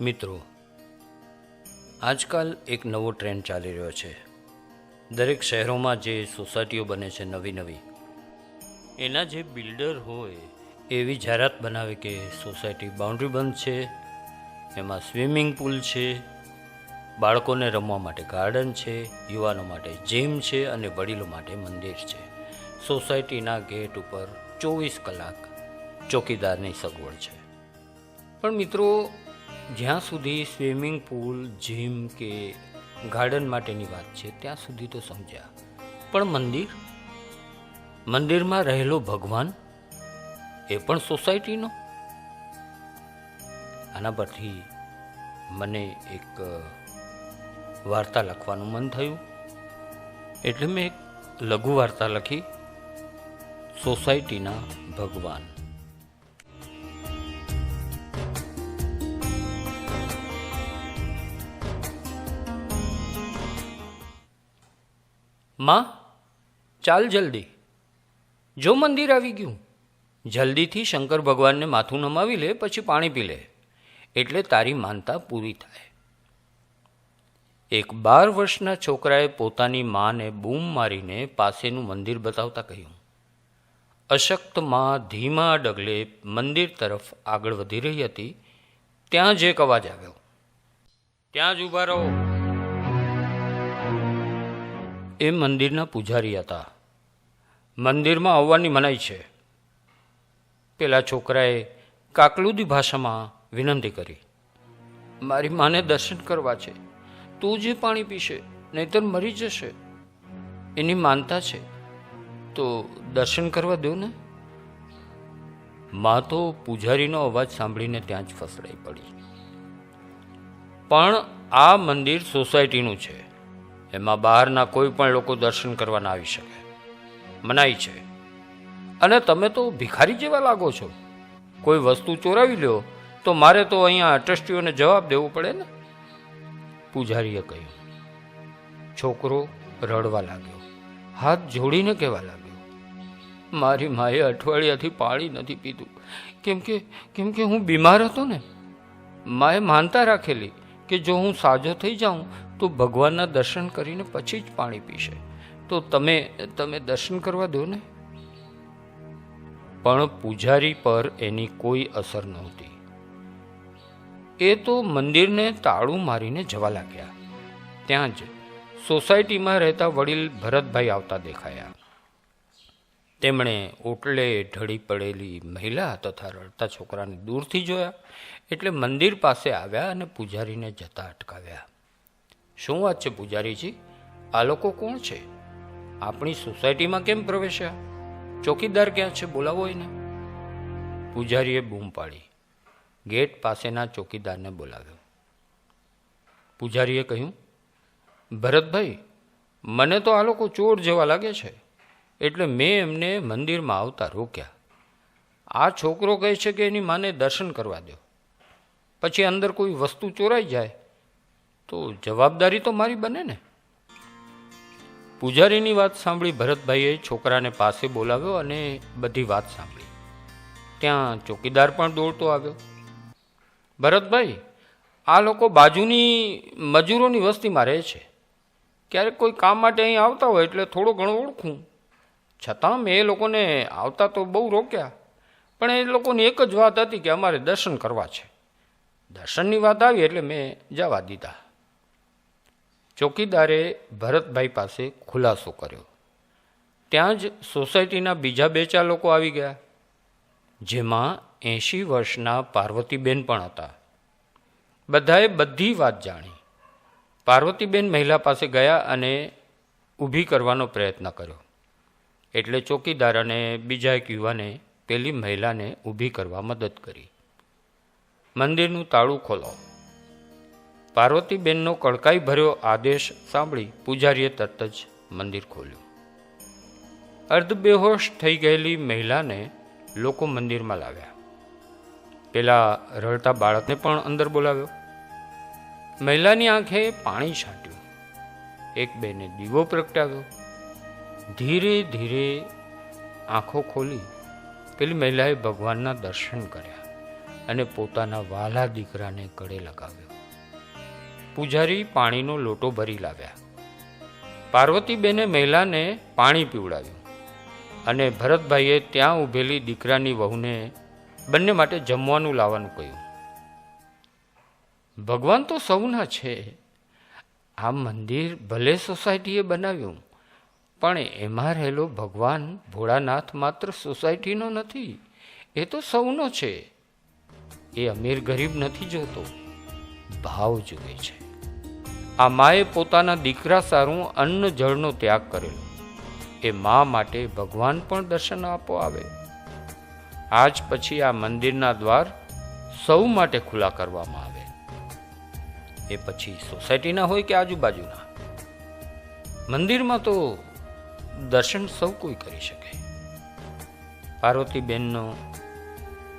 મિત્રો, આજકાલ એક નવો ટ્રેન્ડ ચાલી રહ્યો છે. દરેક શહેરોમાં જે સોસાયટીઓ બને છે નવી નવી, એના જે બિલ્ડર હોય, એવી જાહેરાત બનાવે કે સોસાયટી બાઉન્ડ્રી બંધ છે, એમાં સ્વિમિંગ પુલ છે, બાળકોને રમવા માટે ગાર્ડન છે, યુવાનો માટે જીમ છે અને વડીલો માટે મંદિર છે. સોસાયટીના ગેટ ઉપર ચોવીસ કલાક ચોકીદારની સગવડ છે. પણ મિત્રો જ્યાં સુધી સ્વિમિંગ પુલ જીમ કે ગાર્ડન માટેની વાત છે, ત્યાં સુધી તો સમજ્યા. પણ મંદિર? મંદિરમાં રહેલો ભગવાન એ પણ સોસાયટીનો? આના પરથી મને એક વાર્તા લખવાનું મન થયું. એટલે મેં એક લઘુ વાર્તા લખી, સોસાયટીના ભગવાન. માં, ચાલ જલ્દી. જો મંદિર આવી ગયું, જલ્દીથી શંકર ભગવાનને માથું નમાવી લે, પછી પાણી પી લે. એટલે તારી માનતા પૂરી થાય. એક બાર વર્ષના છોકરાએ પોતાની માને બૂમ મારીને પાસેનું મંદિર બતાવતા કહ્યું, અશક્તમાં ધીમા ડગલે મંદિર તરફ આગળ વધી રહી હતી, ત્યાં જ એક અવાજ આવ્યો. ત્યાં જ ઊભા રહો. એ મંદિરના પૂજારી હતા. મંદિરમાં આવવાની મનાઈ છે. પેલા છોકરાએ કાકલુદી ભાષામાં વિનંતી કરી. મારી માને દર્શન કરવા છે. તું જે પાણી પીશે, નહીતર મરી જશે. એની માનતા છે. તો દર્શન કરવા દો ને. મા તો પૂજારીનો અવાજ સાંભળીને ત્યાં જ ફસડાઈ પડી. પણ આ મંદિર સોસાયટીનું છે. એમાં બહારના કોઈ પણ લોકો દર્શન કરવા ના આવી શકે. મનાઈ છે. અને તમે તો ભિખારી જેવા લાગો છો. કોઈ વસ્તુ ચોરાવી લ્યો તો મારે તો અહીંયા ટ્રસ્ટીઓને જવાબ દેવો પડે ને? પૂજારીએ કહ્યું. છોકરો રડવા લાગ્યો. હાથ જોડીને કહેવા લાગ્યો. મારી માએ અઠવાડિયાથી પાણી નથી પીધું. કેમ કે કેમ કે હું બીમાર હતો ને? માએ માનતા રાખેલી કે જો હું સાજો થઈ જાઉં, તો ભગવાનના દર્શન કરીને પછી જ પાણી પીશે. તો તમે તમે દર્શન કરવા દો ને? પણ પૂજારી પર એની કોઈ અસર નહોતી. એ તો મંદિરને તાળું મારીને જવા લાગ્યા. ત્યાં જ સોસાયટીમાં રહેતા વડીલ ભરતભાઈ આવતા દેખાયા. તેમણે ઓટલે ઢળી પડેલી મહિલા તથા રડતા છોકરાને દૂરથી જોયા, એટલે મંદિર પાસે આવ્યા અને પૂજારીને જતા અટકાવ્યા. શું વાત છે પૂજારીજી? આ લોકો કોણ છે? આપણી સોસાયટીમાં કેમ પ્રવેશ્યા? ચોકીદાર ક્યાં છે? બોલાવો એને. પૂજારીએ બૂમ પાડી, ગેટ પાસેના ચોકીદારને બોલાવ્યો. પૂજારીએ કહ્યું, ભરતભાઈ, મને તો આ લોકો ચોર જેવા લાગે છે. એટલે મેં એમને મંદિરમાં આવતા રોક્યા. આ છોકરો કહે છે કે એની માને દર્શન કરવા દો. પછી અંદર કોઈ વસ્તુ ચોરાઈ જાય તો જવાબદારી તો મારી બને ને. પૂજારીની વાત સાંભળી ભરતભાઈએ છોકરાને પાસે બોલાવ્યો અને બધી વાત સાંભળી. ત્યાં ચોકીદાર પણ દોડતો આવ્યો. ભરતભાઈ, આ લોકો બાજુની મજૂરોની વસ્તીમાં રહે છે. ક્યારેક કોઈ કામ માટે અહીં આવતા હોય એટલે થોડો ઘણો ઓળખું. છતાં મેં એ લોકોને આવતા તો બહુ રોક્યા. પણ એ લોકોની એક જ વાત હતી કે અમારે દર્શન કરવા છે. દર્શનની વાત આવી એટલે મેં જવા દીધા. ચોકીદારે ભરતભાઈ પાસે ખુલાસો કર્યો. ત્યાં જ સોસાયટીના બીજા બે ચાર લોકો આવી ગયા, જેમાં એંશી વર્ષના પાર્વતીબેન પણ હતા. બધાએ બધી વાત જાણી. પાર્વતીબેન મહિલા પાસે ગયા અને ઊભી કરવાનો પ્રયત્ન કર્યો. એટલે ચોકીદાર અને બીજા એક યુવાને પેલી મહિલાને ઊભી કરવા મદદ કરી. મંદિરનું તાળું ખોલો. પાર્વતીબેનનો કડકાઈ ભર્યો આદેશ સાંભળી પૂજારીએ તરત જ મંદિર ખોલ્યું. અર્ધ બેહોશ થઈ ગયેલી મહિલાને લોકો મંદિરમાં લાવ્યા. પેલા રડતા બાળકને પણ અંદર બોલાવ્યો. મહિલાની આંખે પાણી છાંટ્યું. એક બેને દીવો પ્રગટાવ્યો. ધીરે ધીરે આંખો ખોલી પેલી મહિલાએ ભગવાનના દર્શન કર્યા અને પોતાના વાલા દીકરાને ગળે લગાવ્યો. પૂજારી પાણીનો લોટો ભરી લાવ્યા. પાર્વતીબેને મહિલાને પાણી પીવડાવ્યું અને ભરતભાઈએ ત્યાં ઊભેલી દીકરાની વહુને બંને માટે જમવાનું લાવવાનું કહ્યું. ભગવાન તો સૌના છે. આ મંદિર ભલે સોસાયટીએ બનાવ્યું પણ એમાં રહેલો ભગવાન ભોળાનાથ માત્ર સોસાયટીનો નથી, એ તો સૌનો છે. એ અમીર ગરીબ નથી જોતો, ભાવ જુએ છે. આ માએ પોતાના દીકરા સારું અન્ન જળનો ત્યાગ કરેલો. એ મા માટે ભગવાન પણ દર્શન આપો આવે. આજ પછી આ મંદિરના દ્વાર સૌ માટે ખુલ્લા કરવામાં આવે. એ પછી સોસાયટીના હોય કે આજુબાજુના? મંદિરમાં તો દર્શન સૌ કોઈ કરી શકે. પાર્વતીબેનનો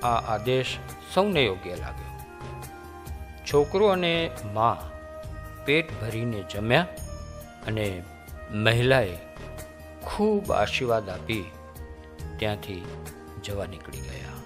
આ આદેશ સૌને યોગ્ય લાગ્યો. છોકરો અને મા પેટ ભરીને જમ્યા અને મહિલાએ ખૂબ આશીર્વાદ આપી ત્યાંથી જવા નીકળી ગયા.